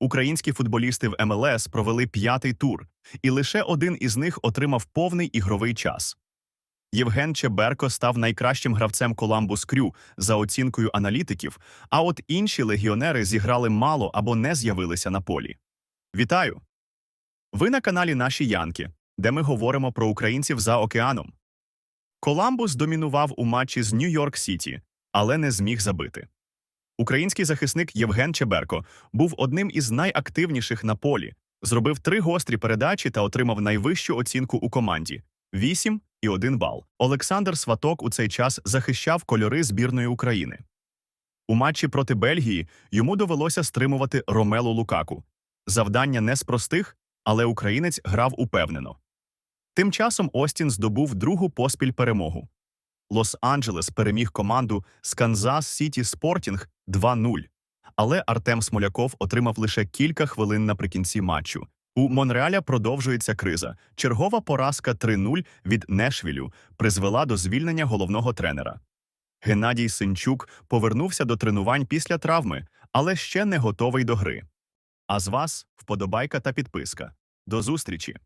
Українські футболісти в МЛС провели п'ятий тур, і лише один із них отримав повний ігровий час. Євген Чеберко став найкращим гравцем Коламбус Крю за оцінкою аналітиків, а от інші легіонери зіграли мало або не з'явилися на полі. Вітаю! Ви на каналі Наші Янки, де ми говоримо про українців за океаном. Коламбус домінував у матчі з Нью-Йорк Сіті, але не зміг забити. Український захисник Євген Чеберко був одним із найактивніших на полі, зробив три гострі передачі та отримав найвищу оцінку у команді 8 і 1 бал. Олександр Сваток у цей час захищав кольори збірної України. У матчі проти Бельгії йому довелося стримувати Ромелу Лукаку. Завдання не з простих, але українець грав упевнено. Тим часом Остін здобув другу поспіль перемогу. Лос-Анджелес переміг команду з Канзас Сіті Спортінг 2-0. Але Артем Смоляков отримав лише кілька хвилин наприкінці матчу. У Монреаля продовжується криза. Чергова поразка 3-0 від Нешвілю призвела до звільнення головного тренера. Геннадій Синчук повернувся до тренувань після травми, але ще не готовий до гри. А з вас вподобайка та підписка. До зустрічі!